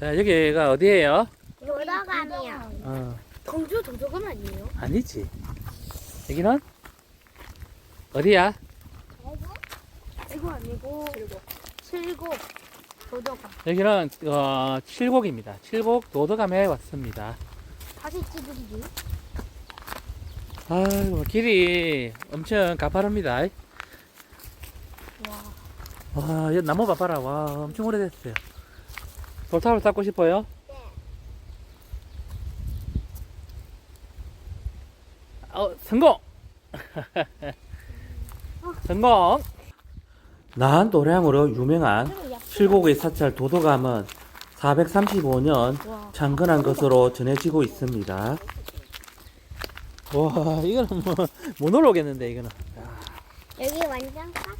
자, 여기가 어디예요? 도서관이요. 어, 공주 도서관 아니에요? 아니지. 여기는 어디야? 이거 아니고 칠곡 도서관. 여기는 어, 칠곡입니다. 칠곡 도덕감에 왔습니다. 다시 찌들기. 아이고 길이 엄청 가파릅니다. 와. 와, 이 나무 봐봐라. 와, 엄청 오래됐어요. 돌탑을 쌓고 싶어요? 네. 어, 성공! 성공! 나한 도량으로 유명한 칠곡의 사찰 도도감은 435년 와. 창건한 것으로 전해지고 있습니다. 와, 이거는 뭐, 못 올라오겠는데, 이거는. 여기 완전. 까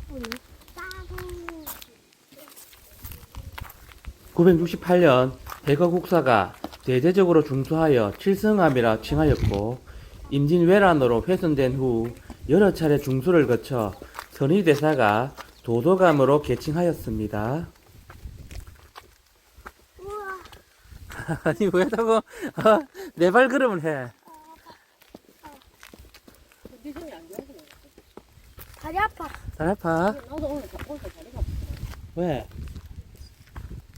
968년 대거국사가 대대적으로 중수하여 칠성암이라 칭하였고 임진왜란으로 훼손된 후 여러 차례 중수를 거쳐 선의대사가 도도감으로 개칭하였습니다. 아니 왜 자꾸 아, 내 발걸음을 해? 다리 아파. 잘 아파? 나도 오늘 자- 오늘 자리가 왜?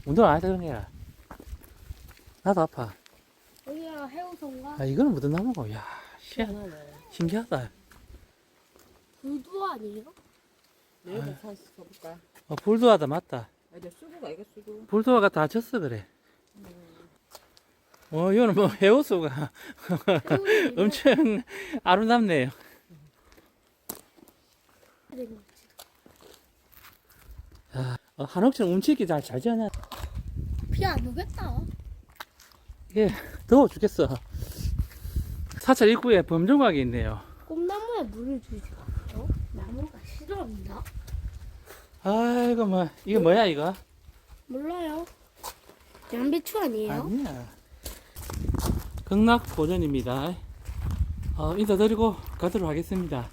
운동 안 해서 그런 게야. 나도 아파. 여기가 해우선가? 아 이거는 무슨 나무고? 야, 시 희한하네. 신기하다. 불도 아니에요? 내일 산 써볼까? 어, 불도하다 맞다. 애들 수구가 이거 수구. 불도화가 다쳤어 그래. 어, 이거는 뭐 해오수가 엄청 아름답네요. 어, 한옥처럼 움츠기 잘, 잘 지어놔. 비안 오겠다. 이게 더워 죽겠어. 사찰 입구에 범종각이 있네요. 꽃나무에 물을 주지 마요. 나무가 싫어합니다. 아이고 뭐 이게 뭐야 이거? 몰라요. 양배추 아니에요? 아니야. 극락 보전입니다. 어, 인사드리고 가도록 하겠습니다.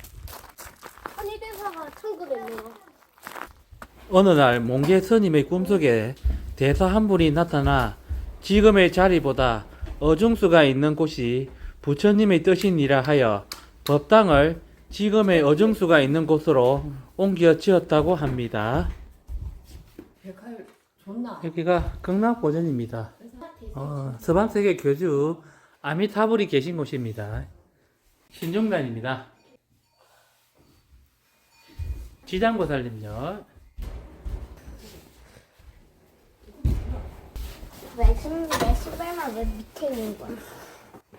한의대사가 청구됐네요. 어느 날 몽개 스님의 꿈속에 대사 한 분이 나타나 지금의 자리보다 어중수가 있는 곳이 부처님의 뜻이니라 하여 법당을 지금의 어중수가 있는 곳으로 옮겨 지었다고 합니다. 백할? 여기가 극락보전입니다. 어, 서방세계 교주 아미타불이 계신 곳입니다. 신중단입니다. 지장보살님요. 왜, 신, 내 신발만 왜 밑에 있는 거야?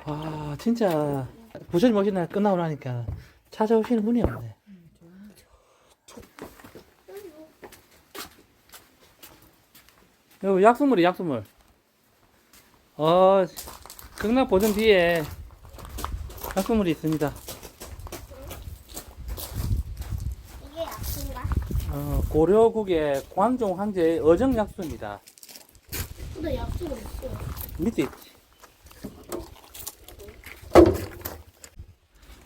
와 진짜 부처님 오신 날 끝나고 나니까 찾아오시는 분이 없네. 여기 약수물이 약수물. 어 극락 보전 뒤에 약수물이 있습니다. 이게 약인가? 어, 고려국의 광종 황제의 어정 약수입니다. 근데 약수가 있어요. 밑에 있지.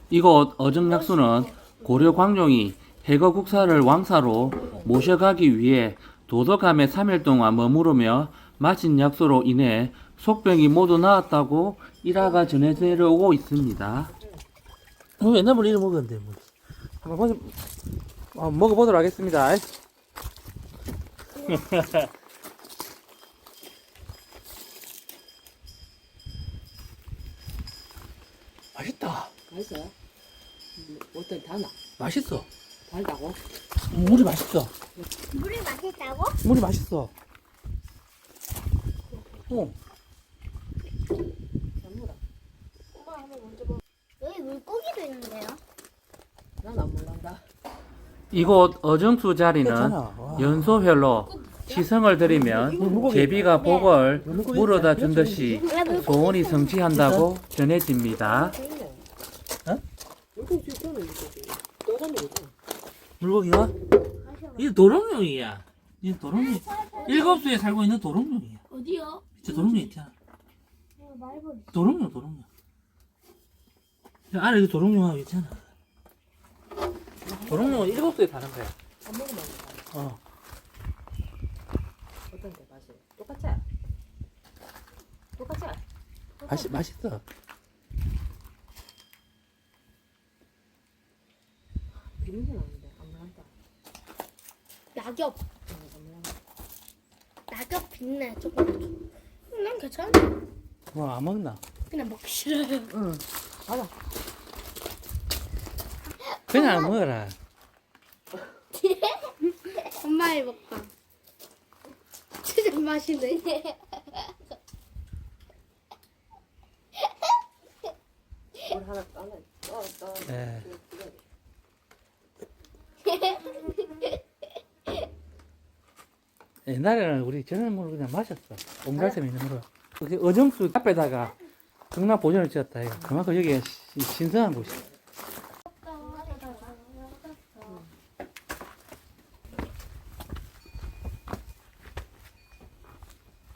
이곳 어정약수는 고려 광종이 해거 국사를 왕사로 모셔가기 위해 도덕함에 3일 동안 머무르며 마친 약수로 인해 속병이 모두 나았다고 일화가 전해져 오고 있습니다. 어, 옛날부터 이거 먹었는데 뭐. 한번 어, 먹어보도록 하겠습니다. 맛있다. 맛있어요? 음, 어떤 다나? 맛있어. 달다고? 물이 맛있어. 물이 맛있다고? 물이 맛있어. 어. 선물아. 엄마 한번 먼저 먹어. 여기 물고기도 있는데요? 난 안 몰란다. 이곳 어정수 자리는 괜찮아. 와. 연소별로 지성을 드리면 제비가 복을 물어다 준 듯이 소원이 성취한다고 전해집니다. 어? 물고기. 물고기가? 이 도롱뇽이야. 이 도롱뇽. 일곱 수에 살고 있는 도롱뇽이야. 어디요? 진짜 도롱뇽 있잖아. 말벌 도롱뇽, 도롱뇽. 저 안에 이 도롱뇽하고 있잖아. 도롱뇽은 일곱 수에 사는 거야. 안 먹으면 안 돼. 어. 어떤데 맛이? 똑같지? 똑같지? 맛있 맛있어. 비린내 나는데 안 물란다. 낙엽. 응, 안. 낙엽 빛내 조금. 음, 난 괜찮아. 그럼 안 먹나? 그냥 먹기 싫어요. 응. 맞아. 그냥 먹어라. 엄마의. 진짜 맛있네. 물 하나 따라. 떠, 떠. 예. 옛날에는 우리 저런 물을 그냥 마셨어. 옹달샘 있는 물을. 그 어정수 앞에다가 경남 보존을 지었다. 이거. 그만큼 여기가 시- 신선한 곳이야.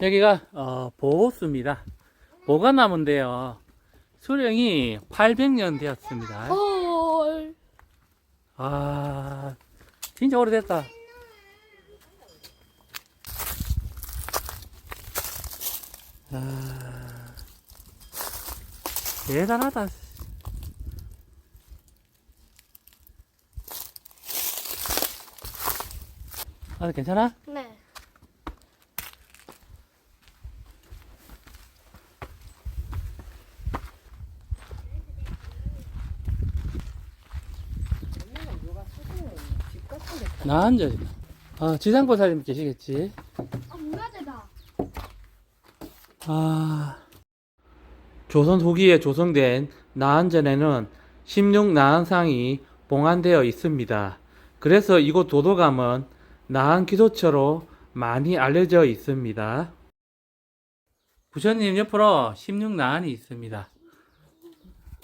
여기가 어, 보호수입니다. 보관나무인데요. 수령이 800년 되었습니다. 헐. 아, 진짜 오래됐다. 아, 대단하다. 아, 괜찮아? 네. 옛날에 누가 사진을 집 같은 데 나 앉아. 아, 지상보 사님 계시겠지? 아, 문화재다. 아, 조선 후기에 조성된 나한전에는 16 나한상이 봉안되어 있습니다. 그래서 이곳 도도감은 나한 기도처로 많이 알려져 있습니다. 부처님 옆으로 16 나한이 있습니다.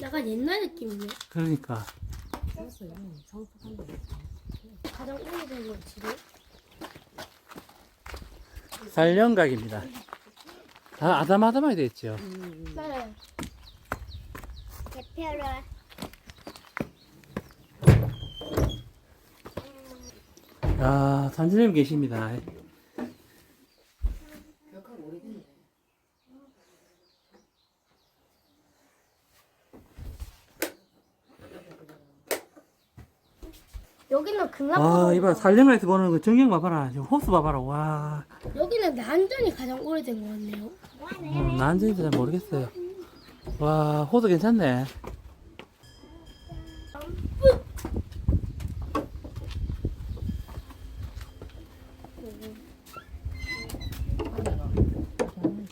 약간 옛날 느낌이네. 그러니까. 가장 오래된 건 지금. 살령각입니다. 다 아담아담하게 되어 있죠. 음, 네. 대표로 아, 산주님 계십니다. 벽하고 오래됐네. 여기는 금락. 아, 이봐 살령각에서 보는 그 전경 봐봐라. 저 호수 봐봐라. 와. 여기는 난전이 가장 오래된 것 같네요. 음, 난지도 잘 모르겠어요. 와, 호수 괜찮네.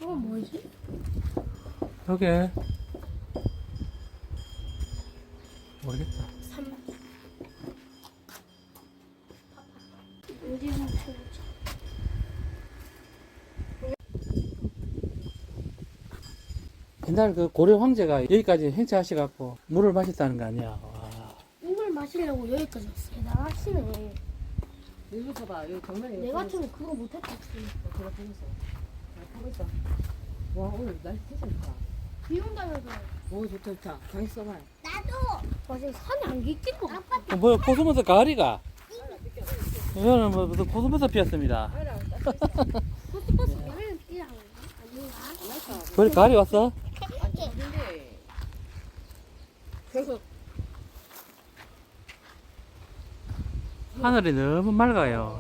이건 뭐지? 여기. 모르겠다. 삼. 어디 좀 쳐보자. 옛날 그 고려 황제가 여기까지 행차하셔갖고 물을 마셨다는 거 아니야. 와. 이걸 마시려고 여기까지 왔어요. 나가시네. 여기 봐봐. 여기 정면에. 내 같으면 그거 못했다. 제가 보고 있어. 잘 보고 있어. 와, 오늘 날씨 진짜 좋다. 비 온다면서. 오, 좋다, 좋다. 장 써봐. 나도 와, 지금 산이 안개 낀거 같아. 어, 뭐야, 코스모스 가을이가? 이거는 뭐, 무슨 코스모스 피었습니다. 코스모스 여기는 뛰라고. 아닌가? 거기 가을이 왔어? 아니, 근데. 계속. 하늘이 너무 맑아요.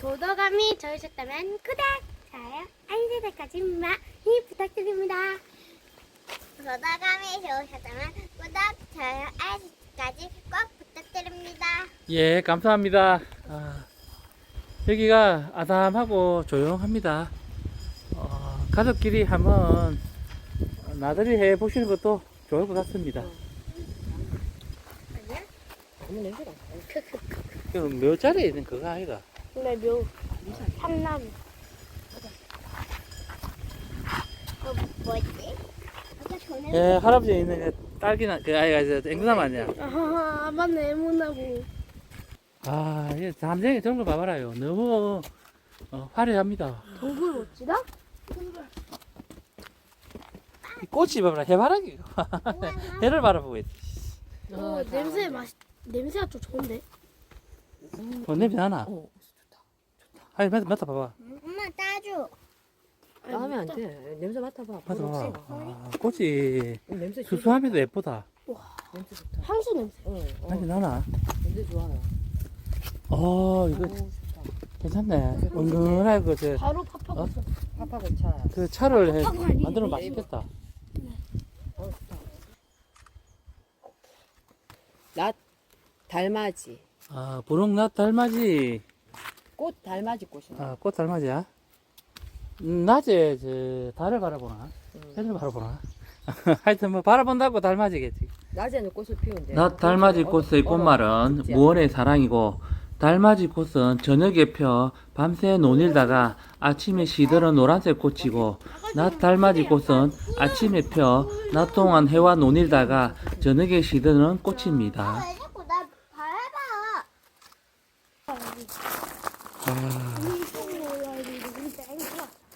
도덕감이 좋으셨다면 구독, 좋아요, 알림 설정까지 많이 부탁드립니다. 도덕감이 좋으셨다면 구독, 좋아요, 알림 설정까지 꼭 부탁드립니다. 예, 감사합니다. 아, 여기가 아담하고 조용합니다. 어, 가족끼리 한번 나들이 해 보시는 것도 좋을 것 같습니다. 아니야? 너무 냄새가. 그럼 몇 자리에 있는 그거 아이가? 근데 묘. 삼나무. 어, 뭐지? 아까 전에 예, 할아버지 있는 그 딸기나 그 아이가 이제 앵두나무 아니야? 아, 맞네. 못나무. 아, 이 담쟁이 저런 거 봐봐라요. 너무 어, 화려합니다. 동굴 멋지다? 이 꽃이 봐봐라, 해바라기. 해를 바라보고 있어. 어, 냄새 맛, 냄새가 좀 좋은데? 어, 냄새 나나? 어, 아니, 맡아, 맡아 봐봐. 엄마 따줘. 나오면 안 돼. 냄새 맡아봐. 맡아봐. 아, 꽃이 어, 냄새 진짜 수수하면서 예쁘다. 냄새 좋다. 향수 냄새. 어, 어, 냄새 나나? 냄새 좋아요. 어, 이거 오, 좋다. 괜찮네. 은근하게 그, 저, 바로 팝하고 어? 있어. 파파고 차. 그 차를 해. 만들면 맛있겠다. 낫 달맞이. 아, 부릉낫 달맞이. 꽃 달맞이 꽃이야. 아, 꽃 달맞이야? 음, 낮에, 저, 달을 바라보나? 음. 해를 바라보나? 하여튼 뭐, 바라본다고 달맞이겠지. 낮에는 꽃을 피우는데. 낮 달맞이 어, 꽃의 어, 꽃말은 죽지 무언의 사랑이고 달맞이 꽃은 저녁에 펴 밤새 논일다가 아침에 시들은 노란색 꽃이고 낮 달맞이 꽃은 아침에 펴 낮 동안 해와 논일다가 저녁에 시드는 꽃입니다. 나 밟아?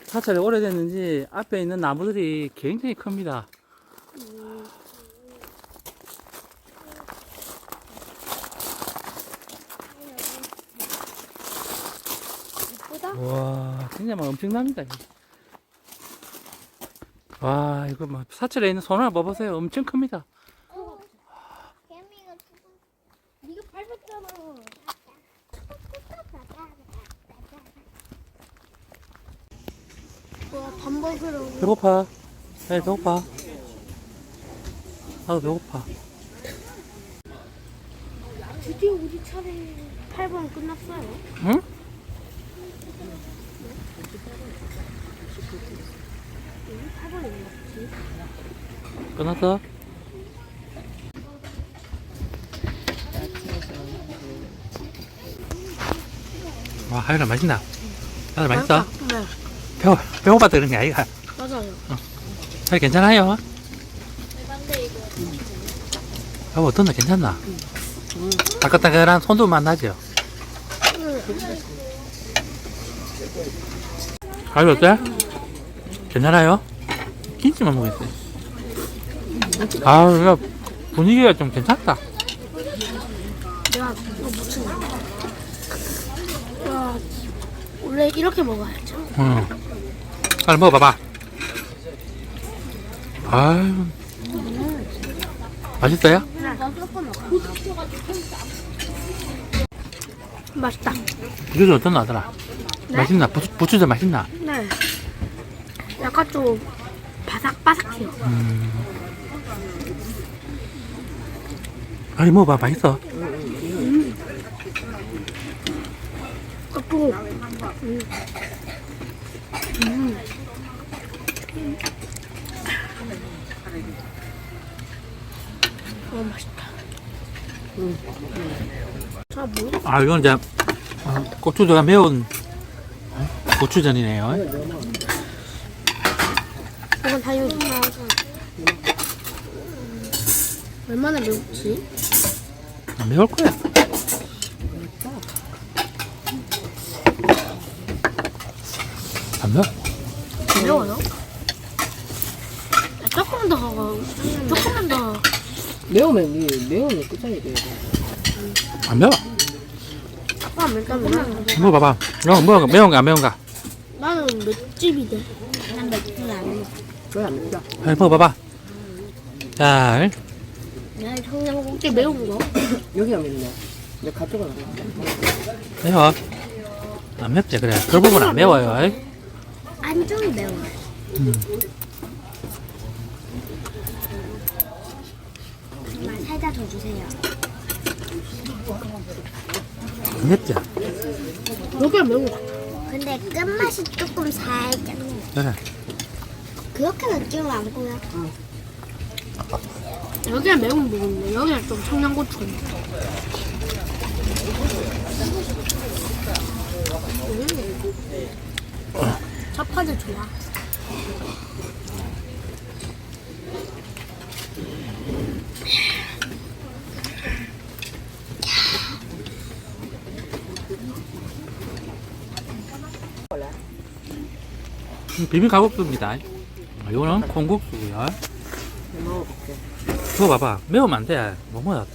사찰이 오래됐는지 앞에 있는 나무들이 굉장히 큽니다. 와, 진짜 막 엄청납니다. 와, 이거 뭐 사찰에 있는 손을 봐보세요. 엄청 큽니다. 개미가 죽어. 네가 밟았잖아. 와, 밥 먹으러. 배고파. 네, 배고파. 나도 배고파. 드디어 우리 차례 8번 끝났어요. 응? 여기 8번이 맞지? 끝났어? 와, 하연아 맛있나? 다들 맛있어? 네, 배고, 배고파서 그런 게 아니가. 맞아요. 잘 괜찮아요? 여보, 어떤데 괜찮나? 따끈따끈한 손도 만 나죠? 가위 어때? 괜찮아요? 김치만 먹겠어요. 아, 이거 분위기가 좀 괜찮다. 내가 이거 무슨 와, 원래 이렇게 먹어야죠. 응. 빨리 먹어봐봐. 아유. 맛있어요? 맛있다. 좀 어떤 나더라? 네? 맛있나? 부추, 부추도 맛있나? 네. 약간 좀 바삭바삭해요. 아니, 먹어봐. 맛있어. 뭐? 아, 이건 이제, 어, 고추가 매운 어? 고추전이네요. 이건 당연히 얼마나 매웠지? 안 아, 매울 거야. 안 매워? 매워요? 아, 조금 더 조금만 더 매우면 이 매우면 끝장이 돼요. 안 매워. 조금만 맵다면 먹어봐봐. 이거 뭐, 매운 거, 안 매운 거? 나는 맷집이 돼. 난 맵지는 않아. 그래 안 맵다. 잘 먹어봐봐. 잘. 난 청양고기 매운 거. 여기가 맵네. 내가 가져가. 매워. 안 맵지, 그래. 그 부분 안 매워요. 아이. 안쪽이 매워. 정말 살다 더 주세요. 안 맵지? 여기가 매운 거. 근데 끝맛이 조금 살짝. 그래. 그렇게 맵지는 않고요. 여기가 매운 부분인데 여기가 좀 청양고추. 첫파도 좋아. 비빔 가국수입니다. 아, 이거는 콩국수고요. 그거 봐봐. 매우면 안 돼. 뭐 뭐야.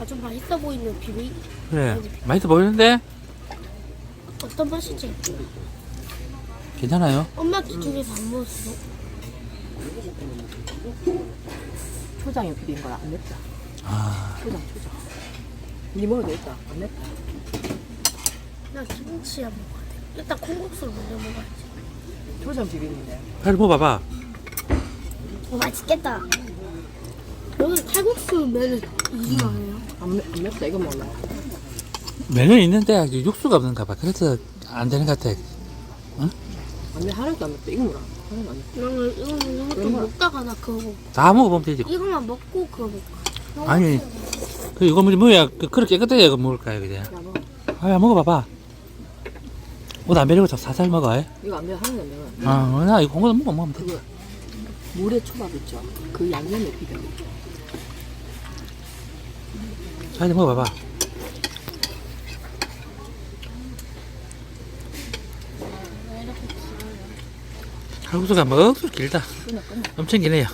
아주 맛있어 보이는 비비 그래. 맛있어 보이는데? 어떤 맛이지? 괜찮아요? 엄마 기준에서 안 먹었어. 초장에 비빈 거라 안 맵다. 아, 초장 초장. 니 먹어도 있다. 안 맵다. 나 김치야 먹어야 돼. 일단 콩국수를 먼저 먹어야지. 초장 비빔인데. 빨리 먹어봐봐. 어, 맛있겠다. 여기 칼국수 면은 이게 많아요. 안, 맵, 안 맵다. 이거 먹나? 면은 있는데 육수가 없는가 봐. 그래서 안 되는 것 같아. 안 맵, 하나도 안 맵다. 이거 뭐라? 하나도 안 맵다. 나는 이것도 얼마나? 먹다가 나 그거 먹 다 먹어보면 되지. 이거만 먹고 그거 먹어. 아니, 그 이거 뭐야. 그, 그렇게 깨끗하게 이거 먹을까요, 그냥? 야, 먹어. 아, 야, 먹어봐봐. 옷안 베리고 자- 살살 먹어. 에? 이거 안 맵, 하나도 안 맵어. 아, 나 이거 홍어도 먹어, 먹으면 돼. 그거. 물에 초밥 있죠? 그 양념에 비벼. 자, 이제 먹어봐봐. 칼국수가 뭐 억수로 길다. 끊어, 끊어. 엄청 기네요.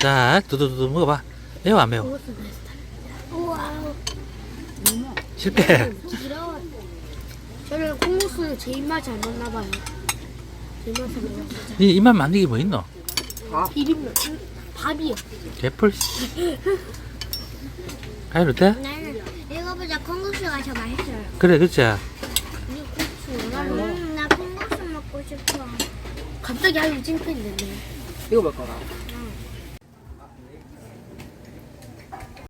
자, 두두두두 먹어봐. 매워, 안 매워? 우와. 실패. 부드러워. 저는 콩국수는 제 입맛이 안 맞나 봐요. 제 입맛이 안 맞나 봐요. 니 입만 만들기 뭐 있노? 비빔면. 밥이요. 개뿔. 아이, 어때? 나는 이거보다 콩국수가 더 맛있어요. 그래, 그치? 이 국수. 나는 음, 나 콩국수 먹고 싶어. 갑자기 하루 찡긋이 됐네. 이거 먹 거라.